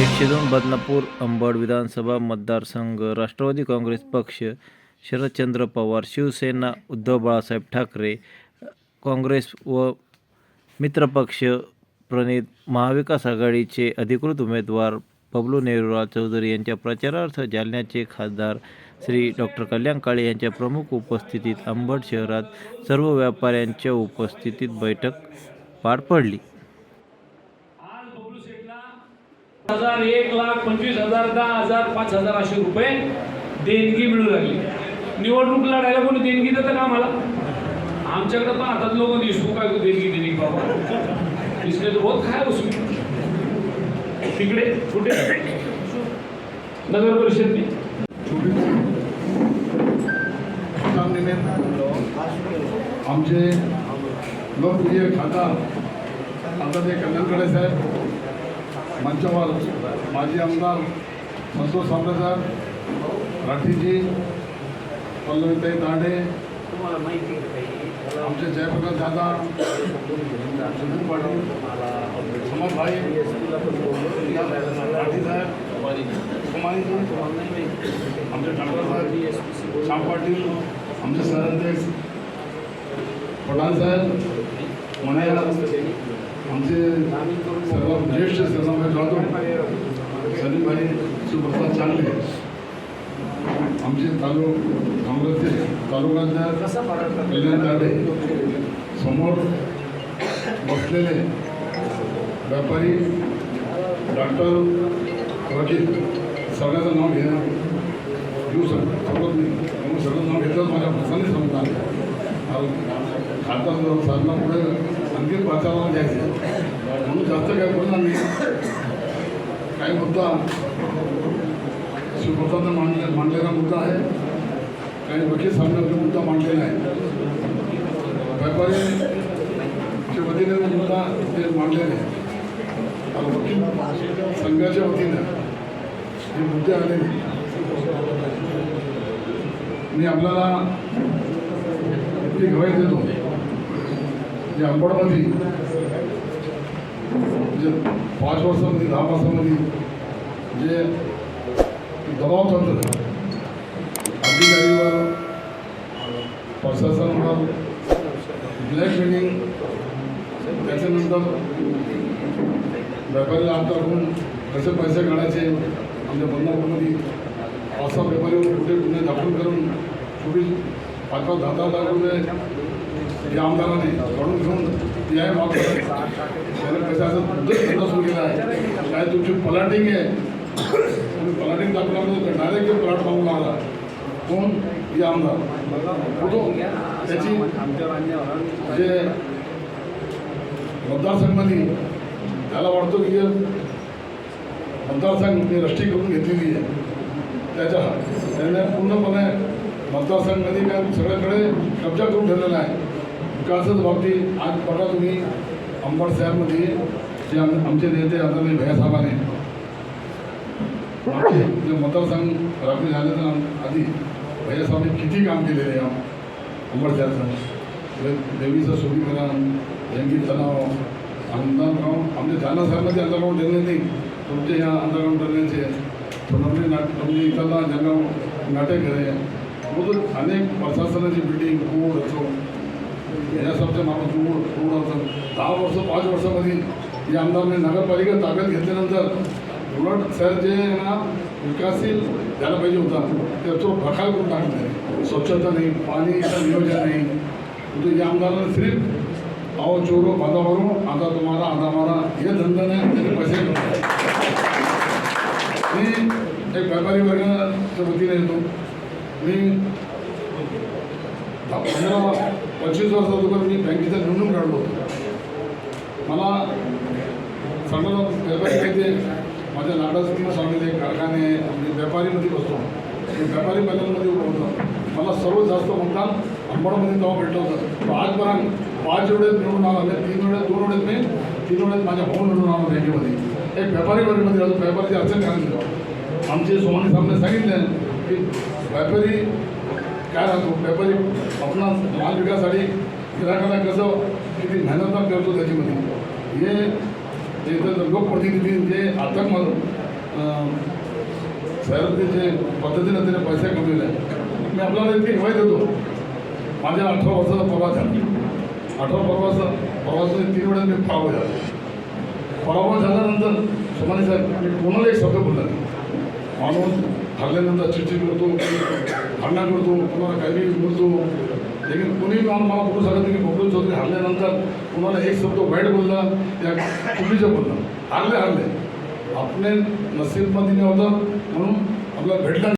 एकशे दोन बदनापूर अंबड विधानसभा मतदारसंघ राष्ट्रवादी काँग्रेस पक्ष शरदचंद्र पवार शिवसेना उद्धव बाळासाहेब ठाकरे काँग्रेस व मित्रपक्ष प्रणित महाविकास आघाडीचे अधिकृत उमेदवार बबलू नेहरूराव चौधरी यांच्या प्रचारार्थ जालन्याचे खासदार श्री डॉक्टर कल्याण काळे यांच्या प्रमुख उपस्थितीत अंबड शहरात सर्व व्यापाऱ्यांच्या उपस्थितीत बैठक पार पडली आज बबलू शेठला हजार एक लाख पंचवीस हजार दहा हजार पाच हजार असे रुपये देणगी मिळू लागली. निवडणूक लढायला कोणी देणगी देतं का आम्हाला? आमच्याकडे पण आता लोक दिसू काय देणगी देणगी बाबा. इसने तर बहुत काय उसमें? तिकडे कुठे? नगर परिषद मी आमचे लोकप्रिय खासदार ते कल्याणकडे साहेब मंचावर माजी आमदार संतोष सावळेसाहेब राठीजी पल्लवीताई दाढे आमचे जयप्रकाश दादा सुनील पाटील समर भाई राठी साहेब कुमारीजी आमचे ठाकरे साहेब श्याम पाटील आमचे सहअध्यक्ष पठाण साहेब म्हणाया आमचे सर्व ज्येष्ठ सर्वभाई जाधव सलीमभाई सुप्रसाद चांगले आमचे तालुक काँग्रेसचे तालुकाध्यक्ष कल्याण दाडे समोर बसलेले व्यापारी डॉक्टर रजित सगळ्याचं नाव घेणं घेऊ शकतो सगळं नाही त्यामुळे सगळं नाव घेतलं माझ्या प्रसंगी सांगतात खाता साधना पुढे गंभीर वातावरण द्यायचे म्हणून जास्त काय बोलणार नाही काही मुद्दा शिवप्रसादनं मांडले मांडलेला मुद्दा आहे काही वकील सामन्याचा मुद्दा मांडलेला आहे व्यापारीच्या वतीने मुद्दा ते मांडलेले आहे. वकील संघाच्या वतीनं हे मुद्दे आलेले मी आपल्याला ती देतो जे अंबडमध्ये जे पाच वर्षामध्ये दहा वर्षामध्ये जे दबाव तंत्र अधिकारीवर प्रशासनावर ब्लॅकमेलिंग त्याच्यानंतर व्यापारीला हात टाकून कसे पैसे काढायचे आमच्या बंधापूरमध्ये पाच सहा व्यापारीवर कुठे गुन्हे दाखल करून चोवीस पाच पाच दहा दहा लाख रुपये या आमदाराने काढून घेऊन या मागं त्याने पैसा सुरू केला आहे. काय तुमची पलाटिंग आहे? तुम्ही पलाटिंग दाखवल्यामध्ये डायरेक्ट प्लॉट मागून लागला कोण? हे आमदार. कुठं? त्याची जे मतदारसंघांनी त्याला वाटतो की मतदारसंघ मी रष्टी करून घेतलेली आहे. त्याच्या त्याने पूर्णपणे मतदारसंघामध्ये काय सगळ्याकडे कब्जा करून ठेवलेला आहे. विकासाच्या बाबतीत आज बघा तुम्ही अंबड शहरमध्ये जे आम आमचे नेते आदरणीय भैयासाहेबांनी आमचे जे मतदारसंघ राखले झाल्याच्या आधी भैयासाहेबांनी किती काम केलेले आहे अंबड शहरचं म्हणजे देवीचं सुरीकरण जंगी तलाव अंधारगाव आमच्या जालना शहरामध्ये अंधारगाव ड्रेनेज नाही. तुमचे या अंडरग्राऊंड ड्रेनेजचे पुनवली नाट तुमची इथला जंगाव नाटक आहे. म्हणून अनेक प्रशासनाची बिल्डिंग कोड असो यासारखे माणूस पूर्ण पूर्ण होतं दहा वर्ष पाच वर्षामध्ये या आमदारने नगरपालिका ताब्यात घेतल्यानंतर उलट शहर जे ना विकासशील झाला पाहिजे होता. त्याचं बखाल करून टाकलं स्वच्छता नाही पाणी नियोजन नाही. तो या आमदाराने सिर्फ आओ चोरो बाधा मारो आता तुम्हाला आधा मारा हे नाही त्याने पैसे मी एक व्यापारी वर्गाच्या वतीने येतो. मी पंधरा पंचवीस वर्ष मी बँकेचा निवडून काढलो होतो. मला सगळं व्यापारी माझ्या लाडाचं सांगितले कारखाने म्हणजे व्यापारीमध्ये बसतो. मी व्यापारी पॅनलमध्ये उभं होतं. मला सर्वात जास्त मतदान अंबडमध्ये तेव्हा भेटलं होतं. आजपर्यंत पाच वेळेस निवडून आला म्हणजे तीन वेळेस दोन वेळेस मी तीन वेळेस माझ्या भाऊ निवडून आला बँकेमध्ये. एक व्यापारी वर्गमध्ये राहतो व्यापारीची अडचण सांगितलं आमचे सोमानी साहेबांनी सांगितले की व्यापारी काय सांगतो व्यापारी आपला माल विकासाठी कसं किती मेहनत करतो त्याच्यामध्ये. हे ते इथं लोकप्रतिनिधी जे आतंक साहेब जे पद्धतीनं त्याने पैसे कमविले मी आपल्याला इतकी हिवाय देतो. माझ्या अठरा वर्षाचा प्रवास झाला अठरा प्रवास प्रवासाने तीन वेळा मी पराभव झाला. पराभव झाल्यानंतर सुमाने साहेब मी कोणाला एक शब्द बोलला माणूस हल्ल्यानंतर चिडचिड करतो भांडण करतो कुणाला काही बोलतो. लेकिन कोणी मला मला बोलू सांगत की बबलू चौधरी हरल्यानंतर कुणाला एक शब्द वाईट बोलला या चुकीचं बोलला. हारले हारले. आपले नसीबमध्ये नव्हतं म्हणून आपल्याला भेटला